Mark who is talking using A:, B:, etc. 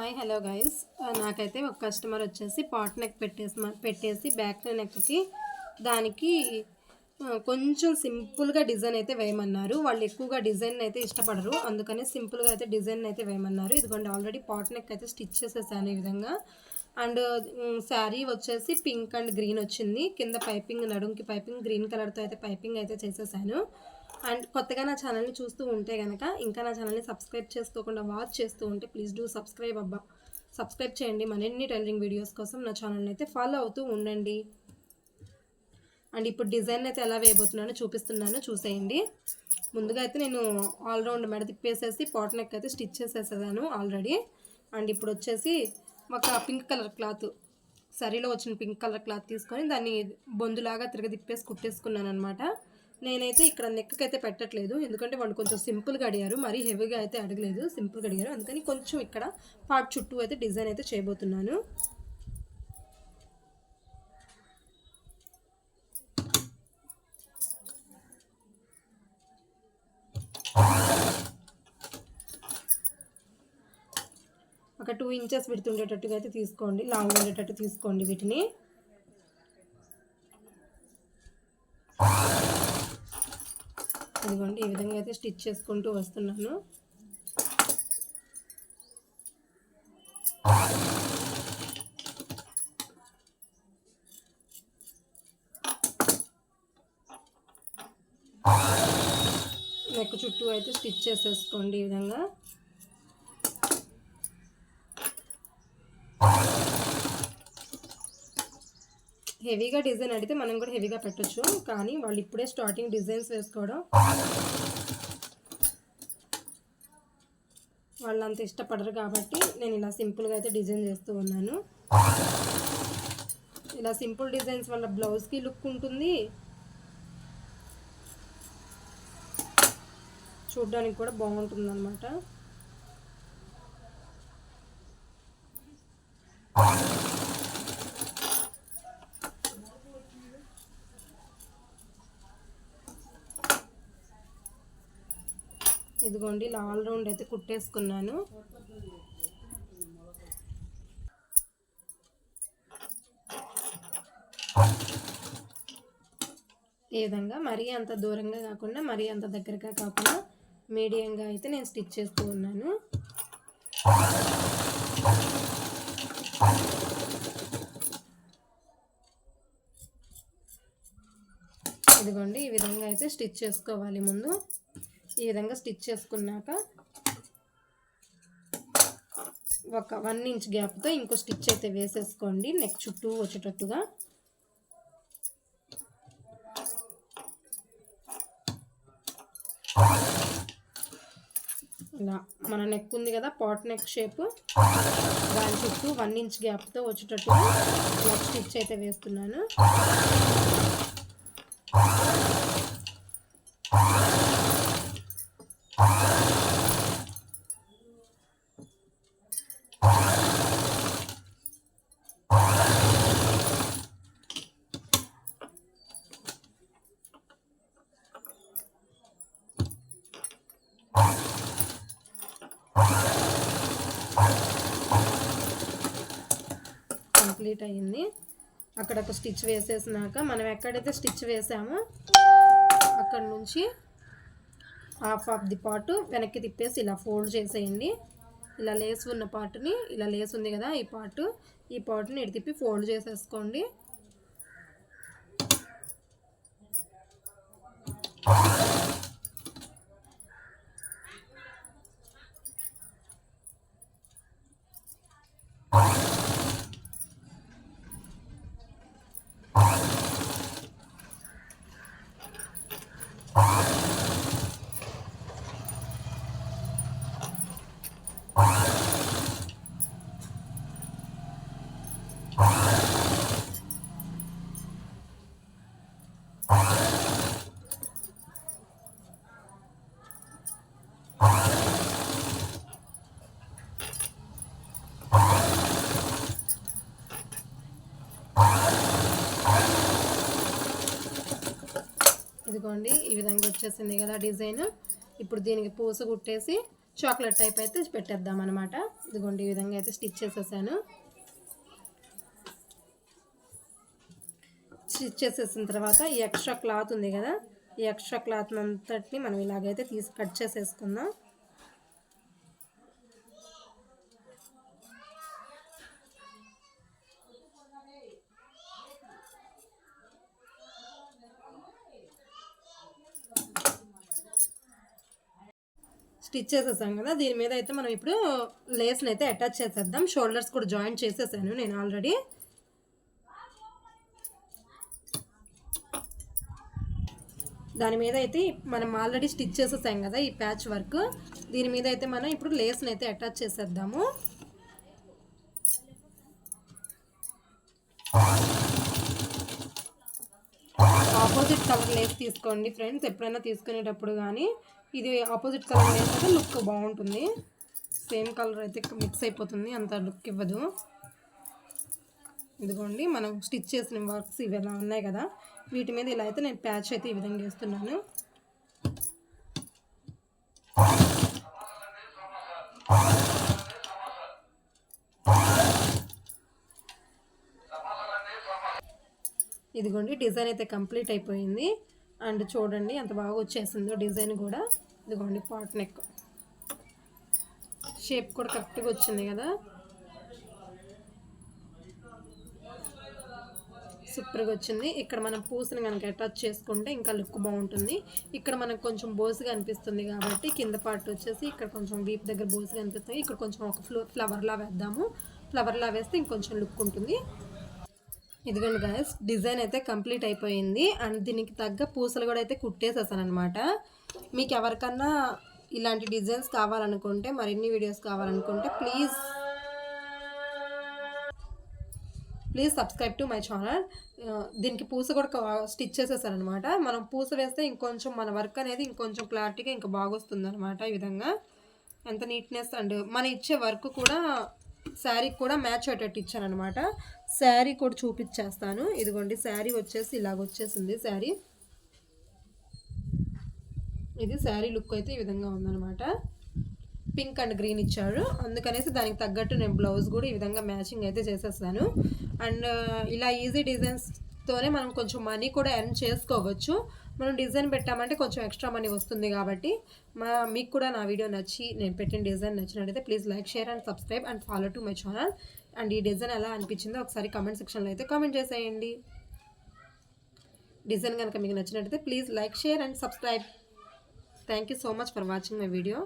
A: Hi hello guys. నాకైతే ఒక customer వచ్చేసి పాట్ నెక్ పెట్టేసి పెట్టేసి బ్యాక్ నెక్కి దానికి కొంచెం సింపుల్గా డిజైన్ అయితే వేయమన్నారు. వాళ్ళు ఎక్కువగా డిజైన్ అయితే ఇష్టపడరు. అందుకనే సింపుల్గా అయితే డిజైన్ అయితే వేయమన్నారు. ఇదిగోండి ఆల్రెడీ పాట్ నెక్ అయితే స్టిచ్ చేసేసాను ఈ విధంగా. అండ్ శారీ వచ్చేసి పింక్ అండ్ గ్రీన్ వచ్చింది. కింద పైపింగ్ నడుంకి పైపింగ్ గ్రీన్ కలర్తో అయితే పైపింగ్ అయితే చేసేసాను. అండ్ కొత్తగా నా ఛానల్ని చూస్తూ ఉంటే కనుక ఇంకా నా ఛానల్ని సబ్స్క్రైబ్ చేసుకోకుండా వాచ్ చేస్తూ ఉంటే ప్లీజ్ డూ సబ్స్క్రైబ్ అబ్బా. సబ్స్క్రైబ్ చేయండి మరిన్ని టైలరింగ్ వీడియోస్ కోసం నా ఛానల్ని అయితే ఫాలో అవుతూ ఉండండి. అండ్ ఇప్పుడు డిజైన్ అయితే ఎలా వేయబోతున్నానో చూపిస్తున్నాను చూసేయండి. ముందుగా అయితే నేను ఆల్రౌండ్ మెడ తిప్పేసేసి పాట్ నెక్ అయితే స్టిచ్ చేసేసాను ఆల్రెడీ. అండ్ ఇప్పుడు వచ్చేసి ఒక పింక్ కలర్ క్లాత్ సరీలో వచ్చిన పింక్ కలర్ క్లాత్ తీసుకొని దాన్ని బొందులాగా తిరగ తిప్పేసి కుట్టేసుకున్నాను అనమాట నేనైతే ఇక్కడ నెక్కి అయితే పెట్టట్లేదు. ఎందుకంటే వాళ్ళు కొంచెం సింపుల్గా అడిగారు. మరీ హెవీగా అయితే అడగలేదు. సింపుల్గా అడిగారు. అందుకని కొంచెం ఇక్కడ పార్ట్ చుట్టూ అయితే డిజైన్ అయితే చేయబోతున్నాను. ఒక టూ ఇంచెస్ విడుతుండేటట్టుగా అయితే తీసుకోండి. లాంగ్ ఉండేటట్టు తీసుకోండి వీటిని. ఇదిగోండి ఈ విధంగా అయితే స్టిచ్ చేసుకుంటూ వస్తున్నాను. నెక్ చుట్టూ అయితే స్టిచ్ చేసేసుకోండి ఈ విధంగా. హెవీగా డిజైన్ అడిగితే మనం కూడా హెవీగా పెట్టొచ్చు. కానీ వాళ్ళు ఇప్పుడే స్టార్టింగ్ డిజైన్స్ వేసుకోవడం వాళ్ళు అంత ఇష్టపడరు కాబట్టి నేను ఇలా సింపుల్గా అయితే డిజైన్ చేస్తూ ఉన్నాను. ఇలా సింపుల్ డిజైన్స్ వల్ల బ్లౌజ్కి లుక్ ఉంటుంది. చూడ్డానికి కూడా బాగుంటుంది అనమాట ఇదిగోండి ఇలా ఆల్ రౌండ్ అయితే కుట్టేసుకున్నాను. ఈ విధంగా మరీ అంత దూరంగా కాకుండా మరీ అంత దగ్గరగా కాకుండా మీడియంగా అయితే నేను స్టిచ్ చేస్తూ ఉన్నాను. ఇదిగోండి ఈ విధంగా అయితే స్టిచ్ చేసుకోవాలి ముందు. ఈ విధంగా స్టిచ్ చేసుకున్నాక ఒక వన్ ఇంచ్ గ్యాప్తో ఇంకో స్టిచ్ అయితే వేసేసుకోండి. నెక్ చుట్టూ వచ్చేటట్టుగా. ఇలా మన నెక్ ఉంది కదా పాట్ నెక్ షేప్. దాని చుట్టూ వన్ ఇంచ్ గ్యాప్తో వచ్చేటట్టుగా స్టిచ్ అయితే వేస్తున్నాను. కంప్లీట్ అయ్యింది. అక్కడ ఒక స్టిచ్ వేసేసినాక మనం ఎక్కడైతే స్టిచ్ వేసామో అక్కడ నుంచి హాఫ్ ఆఫ్ ది పార్ట్ వెనక్కి తిప్పేసి ఇలా ఫోల్డ్ చేసేయండి. ఇలా లేస్ ఉన్న పార్ట్ని ఇలా లేస్ ఉంది కదా ఈ పార్ట్ ఈ పార్ట్ని ఇటు తిప్పి ఫోల్డ్ చేసేసుకోండి. ఇదిగోండి ఈ విధంగా వచ్చేసింది కదా డిజైన్. ఇప్పుడు దీనికి పూస కుట్టేసి చాక్లెట్ టైప్ అయితే పెట్టేద్దాం అనమాట ఇదిగోండి ఈ విధంగా అయితే స్టిచ్ చేసేసాను. స్టిచ్ చేసేసిన తర్వాత ఈ ఎక్స్ట్రా క్లాత్ ఉంది కదా ఈ ఎక్స్ట్రా క్లాత్ అంతటిని మనం ఇలాగైతే తీసి కట్ చేసేసుకుందాం. స్టిచ్ చేసేసాం కదా దీని మీద అయితే మనం ఇప్పుడు లేస్ని అయితే అటాచ్ చేసేద్దాం. షోల్డర్స్ కూడా జాయిన్ చేసేసాను నేను ఆల్రెడీ. దాని మీద అయితే మనం ఆల్రెడీ స్టిచ్ చేసేసాం కదా ఈ ప్యాచ్ వర్క్. దీని మీద అయితే మనం ఇప్పుడు లేస్ని అయితే అటాచ్ చేసేద్దాము. ఆపోజిట్ కలర్ లేస్ తీసుకోండి ఫ్రెండ్స్ ఎప్పుడైనా తీసుకునేటప్పుడు కానీ. ఇది ఆపోజిట్ కలర్ లేస్ అయితే లుక్ బాగుంటుంది. సేమ్ కలర్ అయితే మిక్స్ అయిపోతుంది. అంత లుక్ ఇవ్వదు. ఇదిగోండి మనం స్టిచ్ చేసిన వర్క్స్ ఇవి ఎలా ఉన్నాయి కదా. వీటి మీద ఇలా అయితే నేను ప్యాచ్ అయితే ఈ విధంగా వేస్తున్నాను. ఇదిగోండి డిజైన్ అయితే కంప్లీట్ అయిపోయింది. అండ్ చూడండి ఎంత బాగా వచ్చేసిందో డిజైన్ కూడా. ఇదిగోండి పాట్ నెక్. షేప్ కూడా కరెక్ట్గా వచ్చింది కదా. సూపర్గా వచ్చింది. ఇక్కడ మనం పూసని కనుక అటాచ్ చేసుకుంటే ఇంకా లుక్ బాగుంటుంది. ఇక్కడ మనకు కొంచెం బోసుగా అనిపిస్తుంది కాబట్టి కింద పార్ట్ వచ్చేసి ఇక్కడ కొంచెం వీప్ దగ్గర బోసుగా అనిపిస్తుంది. ఇక్కడ కొంచెం ఒక ఫ్లో ఫ్లవర్లా వేద్దాము. ఫ్లవర్లా వేస్తే ఇంకొంచెం లుక్ ఉంటుంది. ఇదిగోండి గాయస్ డిజైన్ అయితే కంప్లీట్ అయిపోయింది. అండ్ దీనికి తగ్గ పూసలు కూడా అయితే కుట్టేసేసాను అనమాట మీకు ఎవరికన్నా ఇలాంటి డిజైన్స్ కావాలనుకుంటే మరిన్ని వీడియోస్ కావాలనుకుంటే please please subscribe to my channel దీనికి పూస కూడా స్టిచ్ చేసేసారనమాట మనం పూస వేస్తే ఇంకొంచెం మన వర్క్ అనేది ఇంకొంచెం క్లారిటీగా ఇంకా బాగొస్తుంది అనమాట ఈ విధంగా. ఎంత నీట్నెస్ అండ్ మన ఇచ్చే వర్క్ కూడా శారీకి కూడా మ్యాచ్ అయ్యేటట్టు ఇచ్చాను అనమాట శారీ కూడా చూపించేస్తాను. ఇదిగోండి శారీ వచ్చేసి ఇలాగ వచ్చేసింది శారీ. ఇది శారీ లుక్ అయితే ఈ విధంగా ఉందన్నమాట. పింక్ అండ్ గ్రీన్ ఇచ్చాడు అందుకనేసి దానికి తగ్గట్టు నేను బ్లౌజ్ కూడా ఈ విధంగా మ్యాచింగ్ అయితే చేసేస్తాను. అండ్ ఇలా ఈజీ డిజైన్స్తోనే మనం కొంచెం మనీ కూడా ఎర్న్ చేసుకోవచ్చు. మనం డిజైన్ పెట్టామంటే కొంచెం ఎక్స్ట్రా మనీ వస్తుంది కాబట్టి మా మీకు కూడా నా వీడియో నచ్చి నేను పెట్టిన డిజైన్ నచ్చినట్టయితే please like share and subscribe and follow to my channel and ఈ డిజైన్ ఎలా అనిపించిందో ఒకసారి కామెంట్ సెక్షన్లో అయితే కామెంట్ చేసేయండి. డిజైన్ కనుక మీకు నచ్చినట్టయితే please like share and subscribe. Thank you so much for watching my video